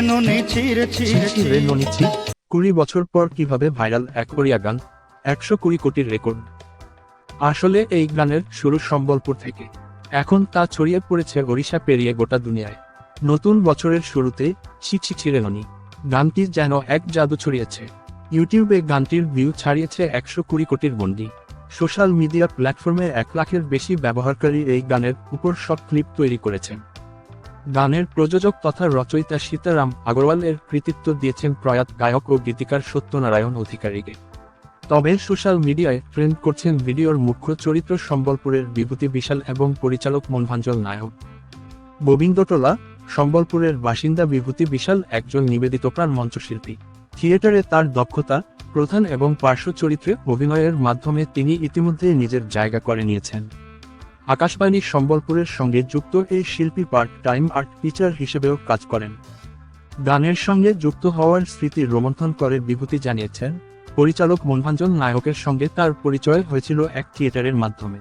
নুনি নুনি কুড়ি বছর পর কীভাবে ভাইরাল এক কোরিয়া গান একশো কুড়ি কোটির রেকর্ড। আসলে এই গানের শুরু সম্বলপুর থেকে। এখন তা ছড়িয়ে পড়েছে ওড়িশা পেরিয়ে গোটা দুনিয়ায়। নতুন বছরের শুরুতে ছিছি ছিরে ননি। গানটি যেন এক জাদু ছড়িয়েছে। ইউটিউবে গানটির ভিউ ছাড়িয়েছে একশো কুড়ি কোটির গন্ডি সোশ্যাল মিডিয়া প্ল্যাটফর্মে এক লাখের বেশি ব্যবহারকারী এই গানের উপর শর্ট ক্লিপ তৈরি করেছেন। গানের প্রযোজক তথা রচয়িতা সীতারাম আগরওয়ালের কৃতিত্ব দিয়েছেন প্রয়াত গায়ক ও গীতিকার সত্যনারায়ণ অধিকারীকে। তবে সোশ্যাল মিডিয়ায় ট্রেন্ড করছেন ভিডিওর মুখ্য চরিত্র সম্বলপুরের বিভূতি বিশাল এবং পরিচালক মনভাঞ্জল নায়ক। গোবিন্দটোলা, সম্বলপুরের বাসিন্দা বিভূতি বিশাল একজন নিবেদিত প্রাণ মঞ্চশিল্পী। থিয়েটারে তার দক্ষতা প্রধান এবং পার্শ্ব চরিত্রে অভিনয়ের মাধ্যমে তিনি ইতিমধ্যে নিজের জায়গা করে নিয়েছেন। আকাশবাণী সম্বলপুরের সঙ্গে যুক্ত এই শিল্পী পার্ট টাইম আর্ট টিচার হিসেবেও কাজ করেন। গানের সঙ্গে যুক্ত হওয়ার স্মৃতি রোমন্থন করে বিভূতি জানিয়েছেন। পরিচালক মনভাঞ্জন নায়কের সঙ্গে তার পরিচয় হয়েছিল এক থিয়েটারের মাধ্যমে।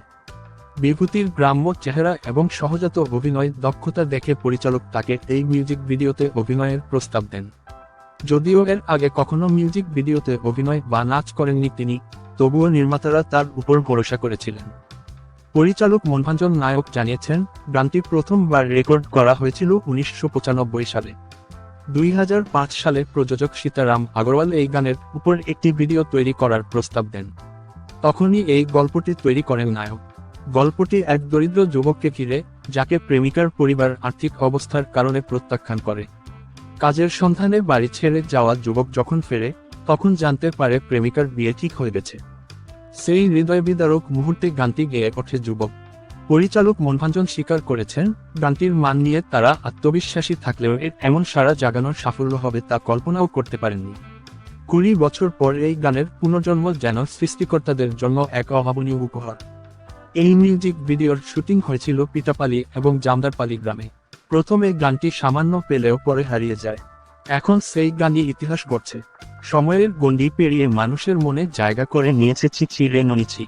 বিভূতির গ্রাম্য চেহারা এবং সহজাত অভিনয় দক্ষতা দেখে পরিচালক তাকে এই মিউজিক ভিডিওতে অভিনয়ের প্রস্তাব দেন। যদিও এর আগে কখনো মিউজিক ভিডিওতে অভিনয় বা নাচ করেননি তিনি, তবুও নির্মাতারা তার উপর ভরসা করেছিলেন। পরিচালক মনভাঞ্জন নায়ক জানিয়েছেন, গানটি প্রথমবার রেকর্ড করা হয়েছিল উনিশশো পঁচানব্বই সালে। দুই হাজার পাঁচ সালে প্রযোজক সীতারাম আগরওয়াল এই গানের উপর একটি ভিডিও তৈরি করার প্রস্তাব দেন। তখনই এই গল্পটি তৈরি করেন নায়ক। গল্পটি এক দরিদ্র যুবককে ঘিরে, যাকে প্রেমিকার পরিবার আর্থিক অবস্থার কারণে প্রত্যাখ্যান করে। কাজের সন্ধানে বাড়ি ছেড়ে যাওয়া যুবক যখন ফেরে, তখন জানতে পারে প্রেমিকার বিয়ে ঠিক হয়ে গেছে। সেই হৃদয় বিদারক মুহূর্তে গানটি গেয়ে ওঠে যুবক। পরিচালক মনভাঞ্জন স্বীকার করেছেন, গানটির মান নিয়ে তারা আত্মবিশ্বাসী থাকলেও এর এমন সারা জাগানোর সাফল্য হবে তা কল্পনাও করতে পারেননি। কুড়ি বছর পর এই গানের পুনর্জন্ম যেন সৃষ্টিকর্তাদের জন্য এক অভাবনীয় উপহার। এই মিউজিক ভিডিওর শুটিং হয়েছিল পিটাপালি এবং জামদারপালি গ্রামে। প্রথমে গানটি সামান্য পেলেও পরে হারিয়ে যায়। এখন সেই গানই ইতিহাস গড়ছে। সময়ের গণ্ডি পেরিয়ে মানুষের মনে জায়গা করে নিয়েছে চিচি রে ননিচি